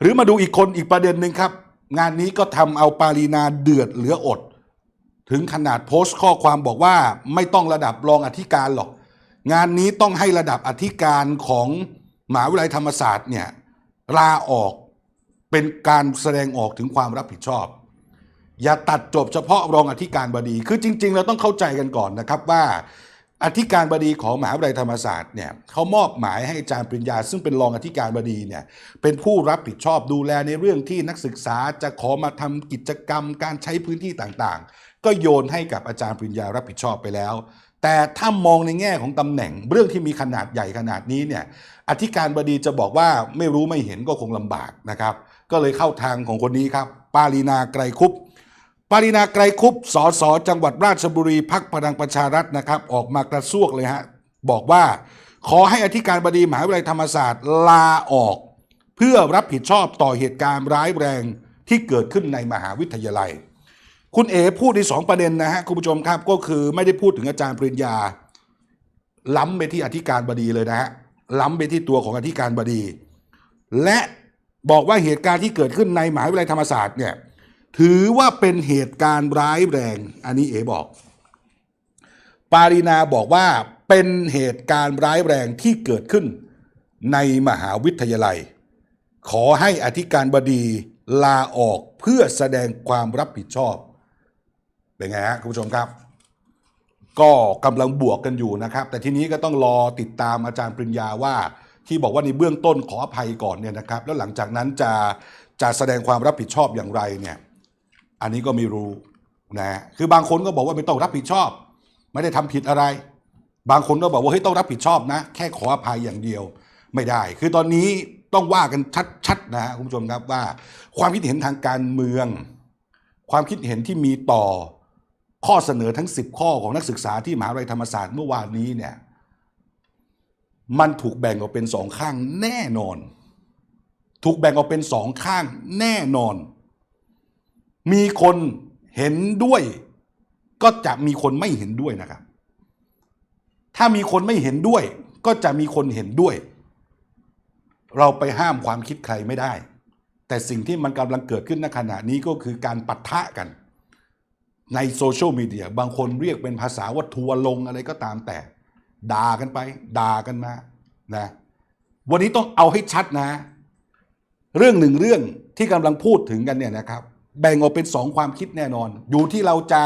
หรือมาดูอีกคนอีกประเด็นหนึ่งครับ งานนี้ก็ทำเอาปารีนาเดือดเหลืออด ถึงขนาดโพสต์ข้อความบอกว่าไม่ต้องระดับรองอธิการหรอก งานนี้ต้องให้ระดับอธิการของมหาวิทยาลัยธรรมศาสตร์เนี่ยลาออกเป็นการแสดงออกถึงความรับผิดชอบ อย่าตัดจบเฉพาะรองอธิการบดี คือจริง ๆ เราต้องเข้าใจกันก่อนนะครับว่า อธิการบดีของมหาวิทยาลัยธรรมศาสตร์เนี่ยเขามอบหมายให้อาจารย์ปริญญา ซึ่งเป็นรองอธิการบดีเนี่ยเป็นผู้รับผิดชอบดูแลในเรื่องที่นักศึกษาจะขอมาทำกิจกรรม การใช้พื้นที่ต่างๆ ก็โยนให้กับอาจารย์ปริญญารับผิดชอบไปแล้ว แต่ถ้ามองในแง่ของตำแหน่ง เรื่องที่มีขนาดใหญ่ขนาดนี้เนี่ยอธิการบดีจะบอกว่าไม่รู้ไม่เห็นก็คงลำบากนะครับ ก็เลยเข้าทางของคนนี้ครับ ปารีนาไกรคุป ปารินาไกรคุปสสจังหวัดราชบุรีพักพลังประชารัฐนะครับ ออกมากระซวกเลยฮะ บอกว่า ขอให้อธิการบดีมหาวิทยาลัยธรรมศาสตร์ลาออก เพื่อรับผิดชอบต่อเหตุการณ์ร้ายแรงที่เกิดขึ้นในมหาวิทยาลัย คุณเอ๋พูดในสองประเด็นนะฮะคุณผู้ชมครับก็คือไม่ได้พูดถึงอาจารย์ปริญญา ล้ำไปที่อธิการบดีเลยนะฮะล้ำไปที่ตัวของอธิการบดี และบอกว่าเหตุการณ์ที่เกิดขึ้นในมหาวิทยาลัยธรรมศาสตร์เนี่ย ถือว่าเป็นเหตุการณ์ร้ายแรง อันนี้เอ๋บอก ปารีนาบอกว่าเป็นเหตุการณ์ร้ายแรงที่เกิดขึ้นในมหาวิทยาลัย ขอให้อธิการบดีลาออกเพื่อแสดงความรับผิดชอบ เป็นไงฮะคุณผู้ชมครับ ก็กำลังบวกกันอยู่นะครับ แต่ทีนี้ก็ต้องรอติดตามอาจารย์ปริญญาว่า ที่บอกว่าในเบื้องต้นขออภัยก่อนเนี่ยนะครับ แล้วหลังจากนั้นจะจะแสดงความรับผิดชอบอย่างไรเนี่ย อันนี้ก็ไม่รู้นะคือบางคนก็บอกว่าไม่ต้องรับผิดชอบ ไม่ได้ทำผิดอะไร บางคนก็บอกว่าเฮ้ยต้องรับผิดชอบนะ แค่ขออภัยอย่างเดียวไม่ได้ คือตอนนี้ต้องว่ากันชัดๆนะฮะคุณผู้ชมครับว่า ความคิดเห็นทางการเมือง ความคิดเห็นที่มีต่อข้อเสนอทั้ง 10 ข้อของนักศึกษาที่มหาวิทยาลัยธรรมศาสตร์เมื่อวานนี้เนี่ยมันถูกแบ่งออกเป็นสองข้างแน่นอน ถูกแบ่งออกเป็นสองข้างแน่นอน มีคนเห็นด้วย ก็จะมีคนไม่เห็นด้วยนะครับ ถ้ามีคนไม่เห็นด้วย ก็จะมีคนเห็นด้วย เราไปห้ามความคิดใครไม่ได้ แต่สิ่งที่มันกำลังเกิดขึ้นในขณะนี้ก็คือการปะทะกัน ในโซเชียลมีเดียบางคนเรียกเป็นภาษาว่าทัวร์ลงอะไรก็ตามแต่ ด่ากันไป ด่ากันมานะวันนี้ต้องเอาให้ชัดนะ เรื่องหนึ่งเรื่องที่กำลังพูดถึงกันเนี่ยนะครับ แบ่งออกเป็นสองความคิดแน่นอน อยู่ที่เราจะ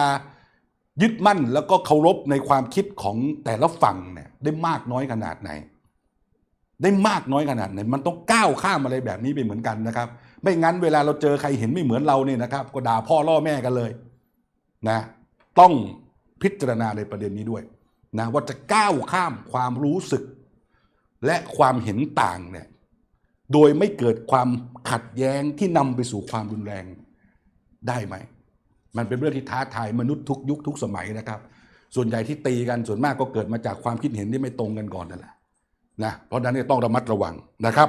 ยึดมั่นแล้วก็เคารพในความคิดของแต่ละฝั่งเนี่ยได้มากน้อยขนาดไหน ได้มากน้อยขนาดไหน มันต้องก้าวข้ามอะไรแบบนี้ไปเหมือนกันนะครับ ไม่งั้นเวลาเราเจอใครเห็นไม่เหมือนเราเนี่ยนะครับ ก็ด่าพ่อล่อแม่กันเลยนะต้องพิจารณาในประเด็นนี้ด้วยนะว่าจะก้าวข้ามความรู้สึก และความเห็นต่างเนี่ยโดยไม่เกิดความขัดแย้งที่นำไปสู่ความรุนแรง ได้ไหม มันเป็นเรื่องที่ท้าทายมนุษย์ทุกยุคทุกสมัยนะครับ ส่วนใหญ่ที่ตีกันส่วนมากก็เกิดมาจากความคิดเห็นที่ไม่ตรงกันก่อนนั่นแหละนะเพราะนั้นต้องระมัดระวังนะครับ